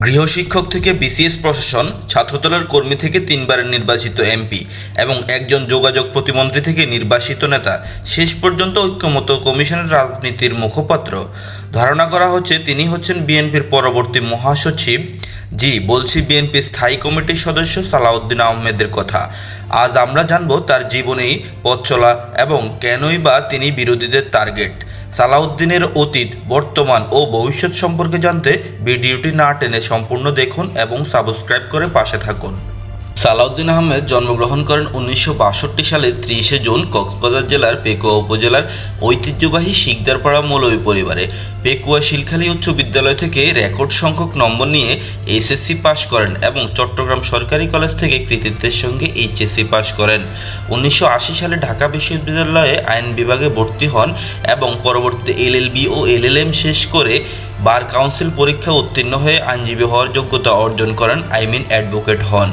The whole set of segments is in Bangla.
গৃহশিক্ষক থেকে বিসিএস প্রশাসন, ছাত্রদলের কর্মী থেকে তিনবারের নির্বাচিত এমপি এবং একজন যোগাযোগ প্রতিমন্ত্রী থেকে নির্বাসিত নেতা। শেষ পর্যন্ত ঐক্যমত কমিশনের রাজনীতির মুখপাত্র। ধারণা করা হচ্ছে তিনি হচ্ছেন বিএনপির পরবর্তী মহাসচিব। জি, বলছি বিএনপি স্থায়ী কমিটির সদস্য সালাউদ্দিন আহমেদের কথা। আজ আমরা জানব তার জীবনী পথ চলা এবং কেনই বা তিনি বিরোধীদের টার্গেট। সালাউদ্দিনের অতীত, বর্তমান ও ভবিষ্যৎ সম্পর্কে জানতে ভিডিওটি না টেনে সম্পূর্ণ দেখুন এবং সাবস্ক্রাইব করে পাশে থাকুন। সালাউদ্দিন আহমেদ জন্মগ্রহণ করেন উনিশশো বাষট্টি সালের ত্রিশে জুন কক্সবাজার জেলার পেকুয়া উপজেলার ঐতিহ্যবাহী শিকদারপাড়া মৌলভী পরিবারে। পেকুয়া শিলখালী উচ্চ বিদ্যালয় থেকে রেকর্ড সংখ্যক নম্বর নিয়ে এইচএসসি পাশ করেন এবং চট্টগ্রাম সরকারি কলেজ থেকে কৃতিত্বের সঙ্গে এইচএসসি পাশ করেন। উনিশশো আশি সালে ঢাকা বিশ্ববিদ্যালয়ে আইন বিভাগে ভর্তি হন এবং পরবর্তীতে এলএলবি ও এলএলএম শেষ করে বার কাউন্সিল পরীক্ষা উত্তীর্ণ হয়ে আইনজীবী হওয়ার যোগ্যতা অর্জন করেন আইমিন অ্যাডভোকেট হন।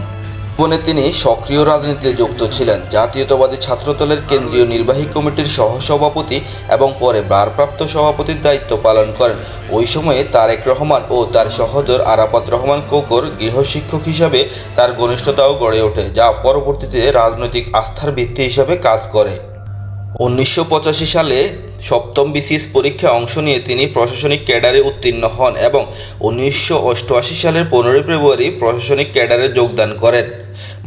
জীবনে তিনি সক্রিয় রাজনীতিতে যুক্ত ছিলেন। জাতীয়তাবাদী ছাত্রদলের কেন্দ্রীয় নির্বাহী কমিটির সহসভাপতি এবং পরে ভারপ্রাপ্ত সভাপতির দায়িত্ব পালন করেন। ওই সময়ে তারেক রহমান ও তার সহোদর আরাফাত রহমান কোকর গৃহশিক্ষক হিসাবে তার ঘনিষ্ঠতাও গড়ে ওঠে, যা পরবর্তীতে রাজনৈতিক আস্থার ভিত্তি হিসাবে কাজ করে। উনিশশো পঁচাশি সালে সপ্তম বিসিএস পরীক্ষায় অংশ নিয়ে তিনি প্রশাসনিক ক্যাডারে উত্তীর্ণ হন এবং উনিশশো অষ্টআশি সালের পনেরোই ফেব্রুয়ারি প্রশাসনিক ক্যাডারে যোগদান করেন।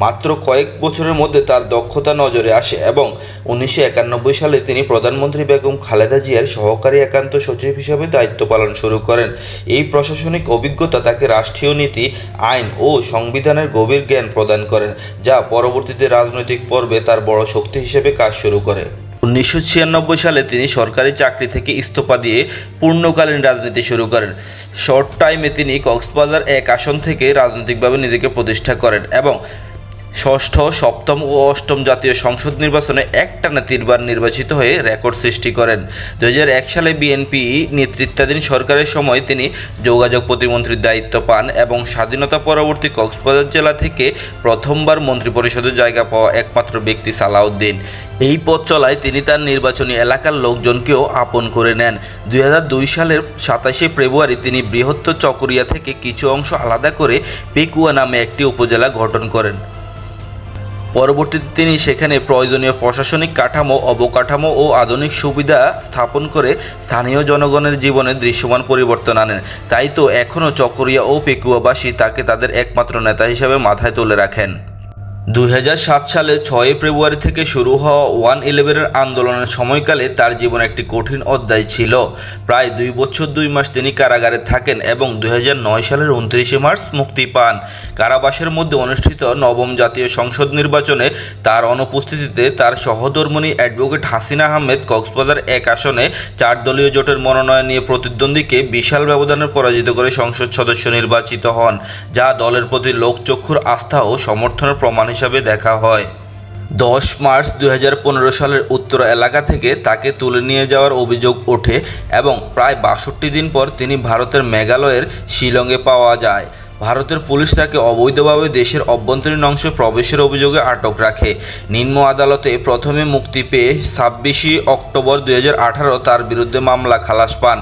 মাত্র কয়েক বছরের মধ্যে তার দক্ষতা নজরে আসে এবং উনিশশো একানব্বই সালে তিনি প্রধানমন্ত্রী বেগম খালেদা জিয়ার সহকারী একান্ত সচিব হিসাবে দায়িত্ব পালন শুরু করেন। এই প্রশাসনিক অভিজ্ঞতা তাকে রাষ্ট্রীয় নীতি, আইন ও সংবিধানের গভীর জ্ঞান প্রদান করেন যা পরবর্তীতে রাজনৈতিক পর্বে তার বড় শক্তি হিসেবে কাজ শুরু করে। উনিশশো ছিয়ানব্বই সালে তিনি সরকারি চাকরি থেকে ইস্তফা দিয়ে পূর্ণকালীন রাজনীতি শুরু করেন। শর্ট টাইমে তিনি কক্সবাজার এক আসন থেকে রাজনৈতিকভাবে নিজেকে প্রতিষ্ঠা করেন এবং ষষ্ঠ, সপ্তম ও অষ্টম জাতীয় সংসদ নির্বাচনে একটানা তিনবার নির্বাচিত হয়ে রেকর্ড সৃষ্টি করেন। দু হাজার এক সালে বিএনপি নেতৃত্বাধীন সরকারের সময় তিনি যোগাযোগ প্রতিমন্ত্রীর দায়িত্ব পান এবং স্বাধীনতা পরবর্তী কক্সবাজার জেলা থেকে প্রথমবার মন্ত্রিপরিষদে জায়গা পাওয়া একমাত্র ব্যক্তি সালাউদ্দিন। এই পথ চলায় তিনি তার নির্বাচনী এলাকার লোকজনকেও আপন করে নেন। দু হাজার দুই সালের সাতাশে ফেব্রুয়ারি তিনি বৃহত্তর চকরিয়া থেকে কিছু অংশ আলাদা করে পেকুয়া নামে একটি উপজেলা গঠন করেন। পরবর্তীতে তিনি সেখানে প্রয়োজনীয় প্রশাসনিক কাঠামো, অবকাঠামো ও আধুনিক সুবিধা স্থাপন করে স্থানীয় জনগণের জীবনে দৃশ্যমান পরিবর্তন আনেন। তাই তো এখনও চকরিয়া ও পেকুয়াবাসী তাকে তাদের একমাত্র নেতা হিসেবে মাথায় তুলে রাখেন। দুই হাজার সাত সালে ছয়ই ফেব্রুয়ারি থেকে শুরু হওয়া ওয়ান ইলেভেনের আন্দোলনের সময়কালে তার জীবনে একটি কঠিন অধ্যায় ছিল। প্রায় দুই বছর দুই মাস তিনি কারাগারে থাকেন এবং দু হাজার নয় সালের উনত্রিশে মার্চ মুক্তি পান। কারাবাসের মধ্যে অনুষ্ঠিত নবম জাতীয় সংসদ নির্বাচনে তার অনুপস্থিতিতে তার সহধর্মণী অ্যাডভোকেট হাসিনা আহমেদ কক্সবাজার এক আসনে চার দলীয় জোটের মনোনয়ন নিয়ে প্রতিদ্বন্দ্বীকে বিশাল ব্যবধানে পরাজিত করে সংসদ সদস্য নির্বাচিত হন, যা দলের প্রতি লোকচক্ষুর আস্থা ও সমর্থনের প্রমাণ হিসাবে দেখা হয়। দশ মার্চ দুই হাজার পনেরো সালের উত্তর এলাকা থেকে তাকে তুলে নিয়ে যাওয়ার অভিযোগ ওঠে এবং প্রায় বাষট্টি দিন পর তিনি ভারতের মেঘালয়ের শিলংয়ে পাওয়া যায়। ভারতের পুলিশ তাকে অবৈধভাবে দেশের অভ্যন্তরীণ অংশে প্রবেশের অভিযোগে আটক রাখে। নিম্ন আদালতে প্রথমে মুক্তি পেয়ে ছাব্বিশে অক্টোবর দু হাজার আঠারো তার বিরুদ্ধে মামলা খালাস পান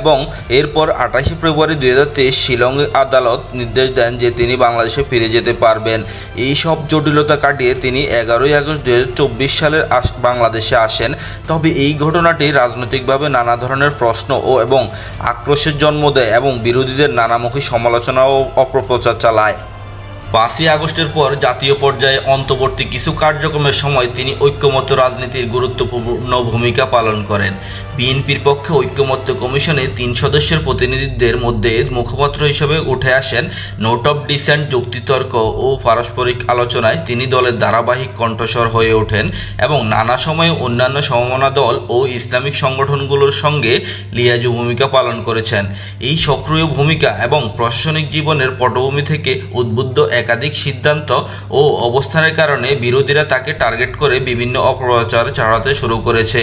এবং এরপর আঠাশে ফেব্রুয়ারি দুই হাজার তেইশ শিলং আদালত নির্দেশ দেন যে তিনি বাংলাদেশে ফিরে যেতে পারবেন। এই সব জটিলতা কাটিয়ে তিনি এগারোই আগস্ট দুই সালের বাংলাদেশে আসেন। তবে এই ঘটনাটি রাজনৈতিকভাবে নানা ধরনের প্রশ্ন ও এবং আক্রোশের জন্ম দেয় এবং বিরোধীদের নানামুখী সমালোচনা ও অপপ্রচার চালায়। পাঁচই আগস্টের পর জাতীয় পর্যায়ে অন্তর্বর্তী কিছু কার্যক্রমের সময় তিনি ঐক্যমত্য রাজনীতির গুরুত্বপূর্ণ ভূমিকা পালন করেন। বিএনপির পক্ষে ঐক্যমত্য কমিশনে তিন সদস্যের প্রতিনিধিদের মধ্যে মুখপাত্র হিসেবে উঠে আসেন নোট অফ ডিসেন্ট যুক্তিতর্ক ও পারস্পরিক আলোচনায় তিনি দলের ধারাবাহিক কণ্ঠস্বর হয়ে ওঠেন এবং নানা সময়ে অন্যান্য সমমনা দল ও ইসলামিক সংগঠনগুলোর সঙ্গে লিয়াজু ভূমিকা পালন করেছেন। এই সক্রিয় ভূমিকা এবং প্রশাসনিক জীবনের পটভূমি থেকে উদ্বুদ্ধ একাধিক সিদ্ধান্ত ও অবস্থানের কারণে বিরোধীরা তাকে টার্গেট করে বিভিন্ন অপপ্রচার চালাতে শুরু করেছে।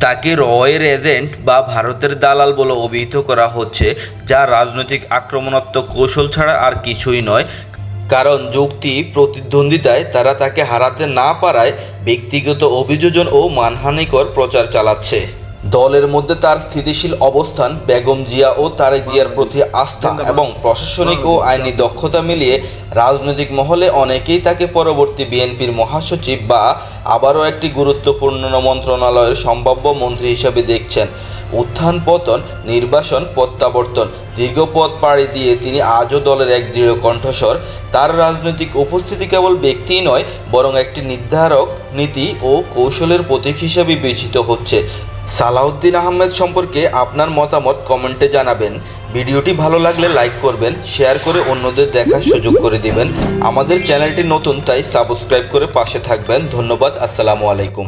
তাকে রয়ের এজেন্ট বা ভারতের দালাল বলে অভিহিত করা হচ্ছে, যা রাজনৈতিক আক্রমণাত্মক কৌশল ছাড়া আর কিছুই নয়। কারণ যুক্তি প্রতিদ্বন্দ্বিতায় তারা তাকে হারাতে না পারায় ব্যক্তিগত অভিযোজন ও মানহানিকর প্রচার চালাচ্ছে। দলের মধ্যে তার স্থিতিশীল অবস্থান বেগম জিয়া ও তারেক জিয়ার প্রতি আস্থা এবং প্রশাসনিক ও আইনি দক্ষতা মিলিয়ে রাজনৈতিক মহলে অনেকেই তাকে পরবর্তী বিএনপির মহাসচিব বা আবারও একটি গুরুত্বপূর্ণ মন্ত্রণালয়ের সম্ভাব্য মন্ত্রী হিসেবে দেখছেন। উত্থান পতন নির্বাসন প্রত্যাবর্তন দীর্ঘ পথ পাড়ি দিয়ে তিনি আজও দলের এক দৃঢ় কণ্ঠস্বর। তার রাজনৈতিক উপস্থিতি কেবল ব্যক্তিই নয় বরং একটি নির্ধারক নীতি ও কৌশলের প্রতীক হিসেবে বিবেচিত হচ্ছে। সালাউদ্দিন আহমেদ সম্পর্কে আপনার মতামত কমেন্টে জানাবেন। ভিডিওটি ভালো লাগলে লাইক করবেন, শেয়ার করে অন্যদের দেখার সুযোগ করে দিবেন। আমাদের চ্যানেলটি নতুন, তাই সাবস্ক্রাইব করে পাশে থাকবেন। ধন্যবাদ, আসসালামু আলাইকুম।